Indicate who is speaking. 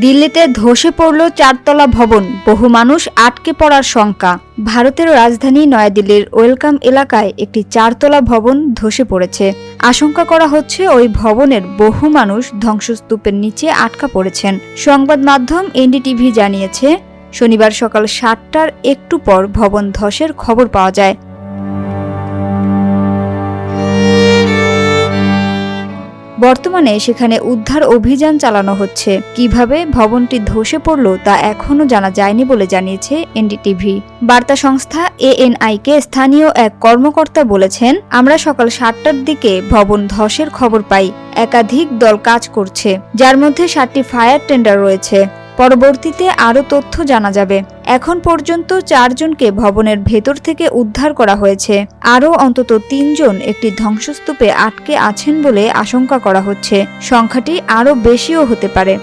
Speaker 1: দিল্লিতে ধসে পড়ল চারতলা ভবন। বহু মানুষ আটকে পড়ার শঙ্কা। ভারতের রাজধানী নয়াদিল্লির ওয়েলকাম এলাকায় একটি চারতলা ভবন ধসে পড়েছে। আশঙ্কা করা হচ্ছে ওই ভবনের বহু মানুষ ধ্বংসস্তূপের নিচে আটকা পড়েছেন। সংবাদ মাধ্যম এনডিটিভি জানিয়েছে, শনিবার সকাল সাতটার একটু পর ভবন ধসের খবর পাওয়া যায়। বর্তমানে সেখানে উদ্ধার অভিযান চালানো হচ্ছে। কীভাবে ভবনটি ধসে পড়ল তা এখনও জানা যায়নি বলে জানিয়েছে এনডিটিভি। বার্তা সংস্থা এএনআইকে স্থানীয় এক কর্মকর্তা বলেছেন, আমরা সকাল সাতটার দিকে ভবন ধসের খবর পাই। একাধিক দল কাজ করছে, যার মধ্যে সাতটি ফায়ার টেন্ডার রয়েছে। পরবর্তীতে আরও তথ্য জানা যাবে। এখন পর্যন্ত চারজনকে ভবনের ভেতর থেকে উদ্ধার করা হয়েছে। আরও অন্তত তিনজন একটি ধ্বংসস্তূপে আটকে আছেন বলে আশঙ্কা করা হচ্ছে। সংখ্যাটি আরও বেশিও হতে পারে।